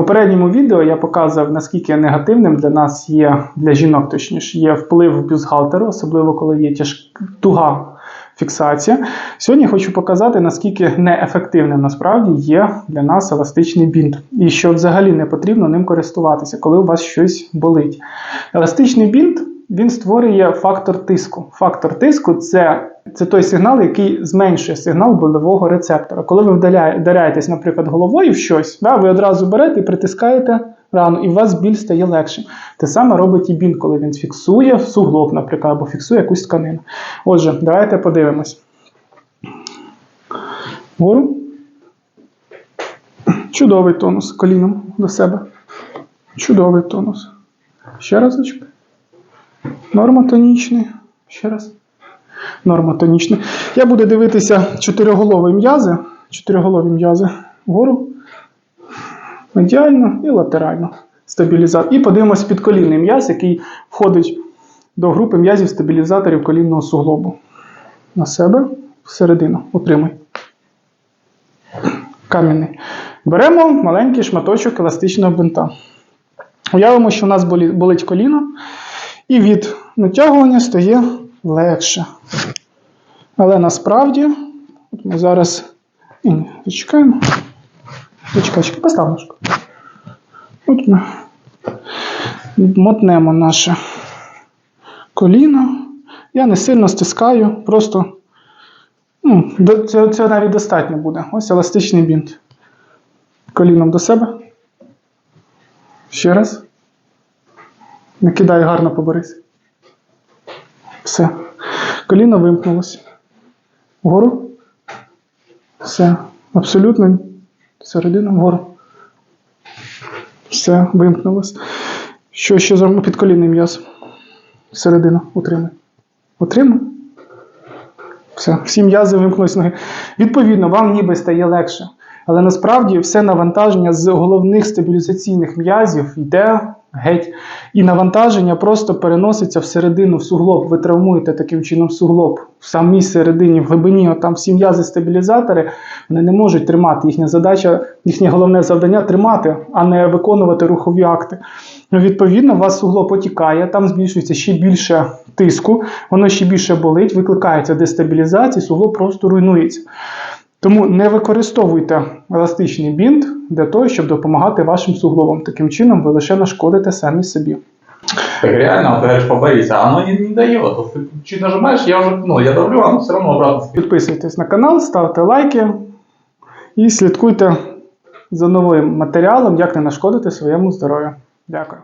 попередньому відео я показував, наскільки негативним для нас є, для жінок точніше, є вплив бюстгальтеру, особливо коли є тяж... туга фіксація. Сьогодні хочу показати, наскільки неефективним насправді є для нас еластичний бінт. І що взагалі не потрібно ним користуватися, коли у вас щось болить. Еластичний бінт він створює фактор тиску. Фактор тиску це, це той сигнал, який зменшує сигнал болевого рецептора. Коли ви вдаряєтесь, наприклад, головою в щось, да, ви одразу берете і притискаєте рану, і у вас біль стає легшим. Те саме робить і бінт, коли він фіксує суглоб, наприклад, або фіксує якусь тканину. Отже, давайте подивимось. Вгору. Чудовий тонус коліном до себе. Чудовий тонус. Ще разочок. Нормотонічний. Ще раз. Нормотонічний. Я буду дивитися чотириголові м'язи. Чотириголові м'язи вгору. Медіально і латерально. Стабілізатор. І подивимось підколінний м'яз, який входить до групи м'язів стабілізаторів колінного суглобу. На себе всередину. Утримуй. Кам'яний. Беремо маленький шматочок еластичного бинта. Уявимо, що у нас болить коліно, і від натягування стає легше. Але насправді, от ми зараз і ні, зачекаємо. Зачекай, чекай, постав. От ми мотнемо наше коліно. Я не сильно стискаю, просто ну, цього, цього навіть достатньо буде. Ось еластичний бінт. Коліном до себе. Ще раз. Не кидай гарно поберись. Все. Коліно вимкнулося. Вгору. Все. Абсолютно. Середина вгору. Все, вимкнулося. Що ще зробимо під колінний м'яз? Середину. Утримай. Утримай. Все, всі м'язи вимкнулись ноги. Відповідно, вам ніби стає легше. Але насправді все навантаження з головних стабілізаційних м'язів йде геть. І навантаження просто переноситься всередину в суглоб. Ви травмуєте таким чином суглоб в самій середині, в глибині, там всі м'язи стабілізатори, вони не можуть тримати. Їхня задача, їхнє головне завдання тримати, а не виконувати рухові акти. Ну, відповідно, у вас суглоб потікає, там збільшується ще більше тиску, воно ще більше болить, викликається дестабілізація, суглоб просто руйнується. Тому не використовуйте еластичний бінт для того, щоб допомагати вашим суглобам. Таким чином, ви лише нашкодите самі собі. Так реально, ты говоришь, поборись, а оно не, не дает. Чуть нажимаешь, я уже, ну, я давлю, оно все равно обратно. Підписуйтесь на канал, ставте лайки і слідкуйте за новим матеріалом, як не нашкодити своєму здоров'ю. Дякую.